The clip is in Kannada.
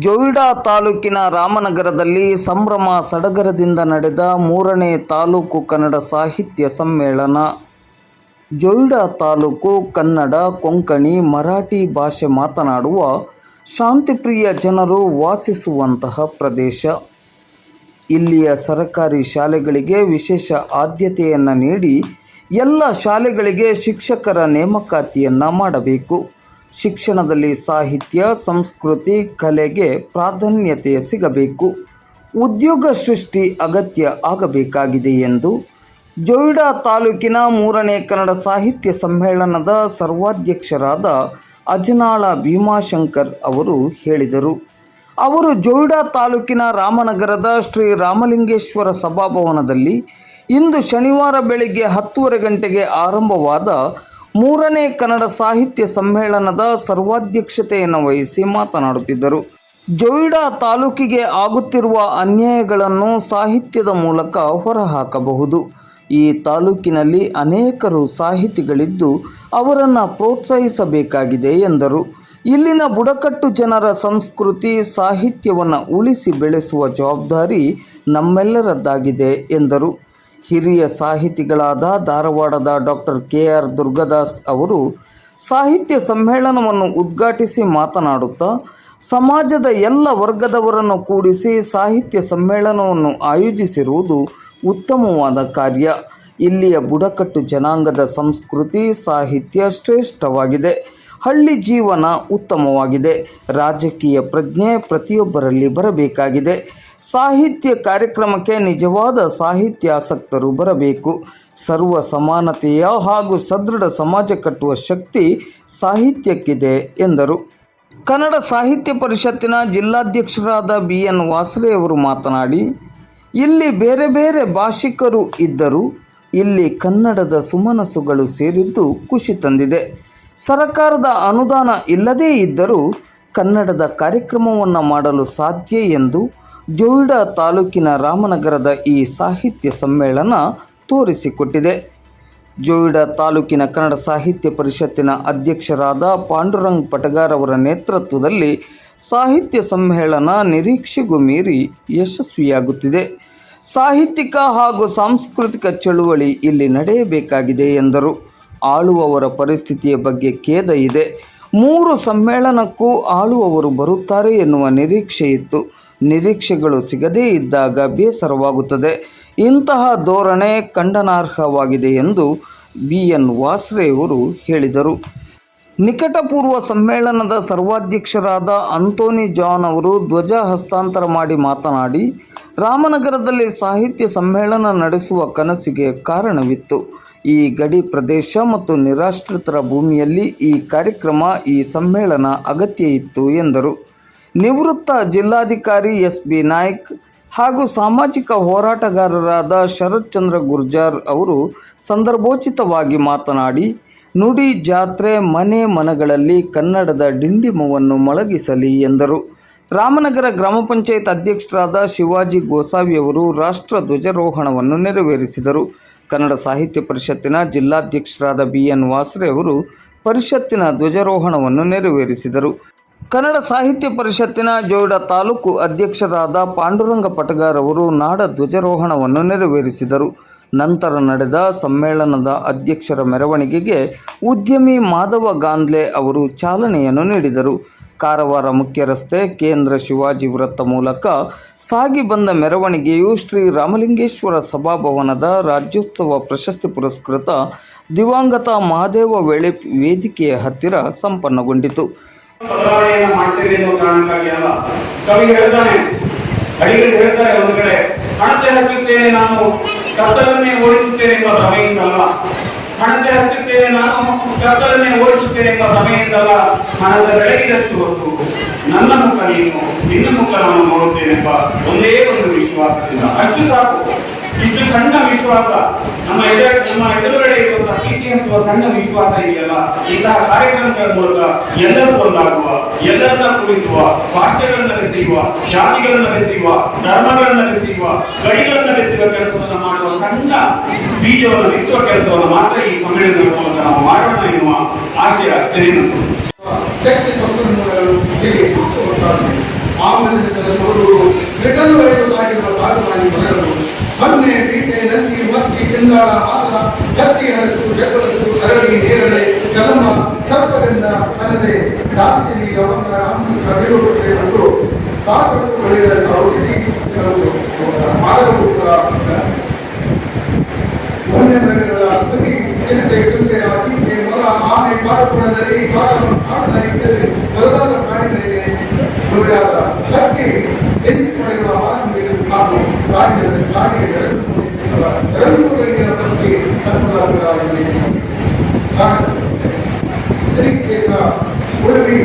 ಜೊಯ್ಡಾ ತಾಲೂಕಿನ ರಾಮನಗರದಲ್ಲಿ ಸಂಭ್ರಮ ಸಡಗರದಿಂದ ನಡೆದ ಮೂರನೇ ತಾಲೂಕು ಕನ್ನಡ ಸಾಹಿತ್ಯ ಸಮ್ಮೇಳನ. ಜೊಯ್ಡಾ ತಾಲೂಕು ಕನ್ನಡ, ಕೊಂಕಣಿ, ಮರಾಠಿ ಭಾಷೆ ಮಾತನಾಡುವ ಶಾಂತಿಪ್ರಿಯ ಜನರು ವಾಸಿಸುವಂತಹ ಪ್ರದೇಶ. ಇಲ್ಲಿಯ ಸರಕಾರಿ ಶಾಲೆಗಳಿಗೆ ವಿಶೇಷ ಆದ್ಯತೆಯನ್ನು ನೀಡಿ ಎಲ್ಲ ಶಾಲೆಗಳಿಗೆ ಶಿಕ್ಷಕರ ನೇಮಕಾತಿಯನ್ನು ಮಾಡಬೇಕು. ಶಿಕ್ಷಣದಲ್ಲಿ ಸಾಹಿತ್ಯ, ಸಂಸ್ಕೃತಿ, ಕಲೆಗೆ ಪ್ರಾಧಾನ್ಯತೆ ಸಿಗಬೇಕು. ಉದ್ಯೋಗ ಸೃಷ್ಟಿ ಅಗತ್ಯ ಆಗಬೇಕಾಗಿದೆ ಎಂದು ಜೊಯ್ಡಾ ತಾಲೂಕಿನ ಮೂರನೇ ಕನ್ನಡ ಸಾಹಿತ್ಯ ಸಮ್ಮೇಳನದ ಸರ್ವಾಧ್ಯಕ್ಷರಾದ ಅಜನಾಳ ಭೀಮಾಶಂಕರ್ ಅವರು ಹೇಳಿದರು. ಅವರು ಜೊಯ್ಡಾ ತಾಲೂಕಿನ ರಾಮನಗರದ ಶ್ರೀ ರಾಮಲಿಂಗೇಶ್ವರ ಸಭಾಭವನದಲ್ಲಿ ಇಂದು ಶನಿವಾರ ಬೆಳಿಗ್ಗೆ ಹತ್ತೂವರೆ ಗಂಟೆಗೆ ಆರಂಭವಾದ ಮೂರನೇ ಕನ್ನಡ ಸಾಹಿತ್ಯ ಸಮ್ಮೇಳನದ ಸರ್ವಾಧ್ಯಕ್ಷತೆಯನ್ನು ವಹಿಸಿ ಮಾತನಾಡುತ್ತಿದ್ದರು. ಜೊಯಿಡಾ ತಾಲೂಕಿಗೆ ಆಗುತ್ತಿರುವ ಅನ್ಯಾಯಗಳನ್ನು ಸಾಹಿತ್ಯದ ಮೂಲಕ ಹೊರಹಾಕಬಹುದು. ಈ ತಾಲೂಕಿನಲ್ಲಿ ಅನೇಕರು ಸಾಹಿತಿಗಳಿದ್ದು ಅವರನ್ನು ಪ್ರೋತ್ಸಾಹಿಸಬೇಕಾಗಿದೆ ಎಂದರು. ಇಲ್ಲಿನ ಬುಡಕಟ್ಟು ಜನರ ಸಂಸ್ಕೃತಿ, ಸಾಹಿತ್ಯವನ್ನು ಉಳಿಸಿ ಬೆಳೆಸುವ ಜವಾಬ್ದಾರಿ ನಮ್ಮೆಲ್ಲರದ್ದಾಗಿದೆ ಎಂದರು. ಹಿರಿಯ ಸಾಹಿತಿಗಳಾದ ಧಾರವಾಡದ ಡಾಕ್ಟರ್ ಕೆ ಆರ್ ದುರ್ಗದಾಸ್ ಅವರು ಸಾಹಿತ್ಯ ಸಮ್ಮೇಳನವನ್ನು ಉದ್ಘಾಟಿಸಿ ಮಾತನಾಡುತ್ತಾ, ಸಮಾಜದ ಎಲ್ಲ ವರ್ಗದವರನ್ನು ಕೂಡಿಸಿ ಸಾಹಿತ್ಯ ಸಮ್ಮೇಳನವನ್ನು ಆಯೋಜಿಸಿರುವುದು ಉತ್ತಮವಾದ ಕಾರ್ಯ. ಇಲ್ಲಿಯ ಬುಡಕಟ್ಟು ಜನಾಂಗದ ಸಂಸ್ಕೃತಿ ಸಾಹಿತ್ಯ ಶ್ರೇಷ್ಠವಾಗಿದೆ. ಹಳ್ಳಿ ಜೀವನ ಉತ್ತಮವಾಗಿದೆ. ರಾಜಕೀಯ ಪ್ರಜ್ಞೆ ಪ್ರತಿಯೊಬ್ಬರಲ್ಲಿ ಬರಬೇಕಾಗಿದೆ. ಸಾಹಿತ್ಯ ಕಾರ್ಯಕ್ರಮಕ್ಕೆ ನಿಜವಾದ ಸಾಹಿತ್ಯಾಸಕ್ತರು ಬರಬೇಕು. ಸರ್ವ ಸಮಾನತೆಯ ಹಾಗೂ ಸದೃಢ ಸಮಾಜ ಕಟ್ಟುವ ಶಕ್ತಿ ಸಾಹಿತ್ಯಕ್ಕಿದೆ, ಎಂದರು. ಕನ್ನಡ ಸಾಹಿತ್ಯ ಪರಿಷತ್ತಿನ ಜಿಲ್ಲಾಧ್ಯಕ್ಷರಾದ ಬಿ. ಎನ್. ಅವರು ಮಾತನಾಡಿ, ಇಲ್ಲಿ ಬೇರೆ ಬೇರೆ ಭಾಷಿಕರು ಇದ್ದರೂ ಇಲ್ಲಿ ಕನ್ನಡದ ಸುಮನಸುಗಳು ಸೇರಿದ್ದು ಖುಷಿ ತಂದಿದೆ. ಸರಕಾರದ ಅನುದಾನ ಇಲ್ಲದೇ ಇದ್ದರೂ ಕನ್ನಡದ ಕಾರ್ಯಕ್ರಮವನ್ನು ಮಾಡಲು ಸಾಧ್ಯ ಎಂದು ಜೊಯ್ಡಾ ತಾಲೂಕಿನ ರಾಮನಗರದ ಈ ಸಾಹಿತ್ಯ ಸಮ್ಮೇಳನ ತೋರಿಸಿಕೊಟ್ಟಿದೆ. ಜೋಯಿಡಾ ತಾಲೂಕಿನ ಕನ್ನಡ ಸಾಹಿತ್ಯ ಪರಿಷತ್ತಿನ ಅಧ್ಯಕ್ಷರಾದ ಪಾಂಡುರಂಗ್ ಪಟಗಾರ್ ಅವರ ನೇತೃತ್ವದಲ್ಲಿ ಸಾಹಿತ್ಯ ಸಮ್ಮೇಳನ ನಿರೀಕ್ಷೆಗೂ ಮೀರಿ ಯಶಸ್ವಿಯಾಗುತ್ತಿದೆ. ಸಾಹಿತ್ಯಿಕ ಹಾಗೂ ಸಾಂಸ್ಕೃತಿಕ ಚಳುವಳಿ ಇಲ್ಲಿ ನಡೆಯಬೇಕಾಗಿದೆ ಎಂದರು. ಆಳುವವರ ಪರಿಸ್ಥಿತಿಯ ಬಗ್ಗೆ ಖೇದ ಇದೆ. ಮೂರು ಸಮ್ಮೇಳನಕ್ಕೂ ಆಳುವವರು ಬರುತ್ತಾರೆ ಎನ್ನುವ ನಿರೀಕ್ಷೆ ಇತ್ತು ನಿರೀಕ್ಷೆಗಳು ಸಿಗದೇ ಇದ್ದಾಗ ಬೇಸರವಾಗುತ್ತದೆ. ಇಂತಹ ಧೋರಣೆ ಖಂಡನಾರ್ಹವಾಗಿದೆ ಎಂದು ಬಿ. ಎನ್. ವಾಸ್ರೆಯವರು ಹೇಳಿದರು. ನಿಕಟಪೂರ್ವ ಸಮ್ಮೇಳನದ ಸರ್ವಾಧ್ಯಕ್ಷರಾದ ಅಂತೋನಿ ಜಾನ್ ಅವರು ಧ್ವಜ ಹಸ್ತಾಂತರ ಮಾಡಿ ಮಾತನಾಡಿ, ರಾಮನಗರದಲ್ಲಿ ಸಾಹಿತ್ಯ ಸಮ್ಮೇಳನ ನಡೆಸುವ ಕನಸಿಗೆ ಕಾರಣವಿತ್ತು. ಈ ಗಡಿ ಪ್ರದೇಶ ಮತ್ತು ನಿರಾಶ್ರಿತರ ಭೂಮಿಯಲ್ಲಿ ಈ ಕಾರ್ಯಕ್ರಮ, ಈ ಸಮ್ಮೇಳನ ಅಗತ್ಯ ಇತ್ತು ಎಂದರು. ನಿವೃತ್ತ ಜಿಲ್ಲಾಧಿಕಾರಿ ಎಸ್ ಬಿ ನಾಯ್ಕ್ ಹಾಗೂ ಸಾಮಾಜಿಕ ಹೋರಾಟಗಾರರಾದ ಶರತ್ ಚಂದ್ರ ಗುರ್ಜಾರ್ ಅವರು ಸಂದರ್ಭೋಚಿತವಾಗಿ ಮಾತನಾಡಿ, ನುಡಿ ಜಾತ್ರೆ ಮನೆ ಮನಗಳಲ್ಲಿ ಕನ್ನಡದ ಡಿಂಡಿಮವನ್ನು ಮೊಳಗಿಸಲಿ ಎಂದರು. ರಾಮನಗರ ಗ್ರಾಮ ಪಂಚಾಯತ್ ಅಧ್ಯಕ್ಷರಾದ ಶಿವಾಜಿ ಗೋಸಾವಿ ಅವರು ರಾಷ್ಟ್ರ ಧ್ವಜಾರೋಹಣವನ್ನು ನೆರವೇರಿಸಿದರು. ಕನ್ನಡ ಸಾಹಿತ್ಯ ಪರಿಷತ್ತಿನ ಜಿಲ್ಲಾಧ್ಯಕ್ಷರಾದ ಬಿ ಎನ್ ವಾಸ್ರೆ ಅವರು ಪರಿಷತ್ತಿನ ಧ್ವಜಾರೋಹಣವನ್ನು ನೆರವೇರಿಸಿದರು. ಕನ್ನಡ ಸಾಹಿತ್ಯ ಪರಿಷತ್ತಿನ ಜೋಡ ತಾಲೂಕು ಅಧ್ಯಕ್ಷರಾದ ಪಾಂಡುರಂಗ ಪಟಗಾರ್ ಅವರು ನಾಡ ಧ್ವಜಾರೋಹಣವನ್ನು ನೆರವೇರಿಸಿದರು. ನಂತರ ನಡೆದ ಸಮ್ಮೇಳನದ ಅಧ್ಯಕ್ಷರ ಮೆರವಣಿಗೆಗೆ ಉದ್ಯಮಿ ಮಾಧವ ಗಾಂಧ್ಲೆ ಅವರು ಚಾಲನೆಯನ್ನು ನೀಡಿದರು. ಕಾರವಾರ ಮುಖ್ಯ ರಸ್ತೆ ಕೇಂದ್ರ ಶಿವಾಜಿ ವೃತ್ತ ಮೂಲಕ ಸಾಗಿ ಬಂದ ಮೆರವಣಿಗೆಯು ಶ್ರೀ ರಾಮಲಿಂಗೇಶ್ವರ ಸಭಾಭವನದ ರಾಜ್ಯೋತ್ಸವ ಪ್ರಶಸ್ತಿ ಪುರಸ್ಕೃತ ದಿವಂಗತ ಮಹಾದೇವ ವೇಳೆ ವೇದಿಕೆಯ ಹತ್ತಿರ ಸಂಪನ್ನಗೊಂಡಿತು. ಬದಲಾವಣೆಯನ್ನು ಮಾಡ್ತೀವಿ ಎನ್ನುವ ಕಾರಣಕ್ಕಾಗಿ ಅಲ್ಲ. ಕವಿ ಹೇಳ್ತಾನೆ, ಅಡಿಗರು ಹೇಳ್ತಾರೆ ಒಂದು ಕಡೆ, ಹಣತೆ ಹಚ್ಚುತ್ತೇನೆ ನಾನು, ಕತ್ತಲನ್ನೇ ಓಡಿಸುತ್ತೇನೆ ಎಂಬ ಭ್ರಮೆಯಿಂದಲ್ಲ. ಹಣತೆ ಹಚ್ಚುತ್ತೇನೆ ನಾನು, ಕತ್ತಲನ್ನೇ ಓಡಿಸುತ್ತೇನೆ ಎಂಬ ಭ್ರಮೆಯಿಂದಲ್ಲ. ಹಣದ ಬೆಳಗಿದಷ್ಟು ಹೊತ್ತು ನನ್ನ ಮುಖ ನೀನು, ನಿನ್ನ ಮುಖ ನಾನು ನೋಡುತ್ತೇನೆ ಎಂಬ ಒಂದೇ ಒಂದು ವಿಶ್ವಾಸದಿಂದ. ಅಷ್ಟು ಸಾಕು. ಇಷ್ಟು ಸಣ್ಣ ವಿಶ್ವಾಸ, ನಮ್ಮ ಎದುರ ನಮ್ಮ ಎದುರುಗಡೆ ಇರುವಂತಹ ಪ್ರೀತಿ ಅಂತುವ ಸಣ್ಣ ವಿಶ್ವಾಸ ಇದೆಯಲ್ಲ, ಇಂತಹ ಕಾರ್ಯಕ್ರಮಗಳ ಮೂಲಕ ಎಲ್ಲರೂ ಒಂದಾಗುವ, ಎಲ್ಲರನ್ನ ಕುಳಿಸುವ ಭಾಷೆಗಳನ್ನ ನಡೆಸಿರುವ ಶಾಲೆಗಳನ್ನ ನಡೆಸಿರುವ ಧರ್ಮಗಳನ್ನ ನಡೆಸಿರುವ ಗಡಿಗಳನ್ನ ನಡೆಸಿರುವ ಕೆಲಸವನ್ನು ಮಾಡುವ ಸಣ್ಣ ಬೀಜವನ್ನು, ಬಿತ್ತುವ ಕೆಲಸವನ್ನು ಮಾತ್ರ ಈ ಸಮ್ಮೇಳನದ ಮೂಲಕ ನಾವು ಮಾಡೋಣ ಎನ್ನುವ ಆಶಯ ಅಷ್ಟೇನು ಶಕ್ತಿ ಸಂಪನ್ಮೂಲಗಳು ಹೇಗೆ ಆಮೇಲೆ ಬ್ರಿಟನ್ವರೆಗೂ ಸಾಗಿರುವ ಸಾಗುವಾಣಿ ಮೊದಲು ಕೆಂದಾಳ ಆಲ ಕತ್ತಿ ಹರಸು ಜಗತ್ತು ಅರಳಿ ನೇರಳೆ ಕಲಮ ಸರ್ಪದಿಂದ ಅಲ್ಲದೆ ದಾರ್ಜಿಲಿ ಲವಂಗ ಬೀಳುವುದೇ ಮತ್ತು ತಾಕತ್ತು ಹೊಳೆದ ಔಷಧಿ ಮಾದಕ ವನ್ಯಮೃಗಗಳ ಸುಗಿ ಚಿರತೆ ಕುಂಟೆ ಚೀತೆ காரியங்கள் காரியங்கள் கருத்துரைக்கிறதற்கு சர்வதாக திருச்சி உதவி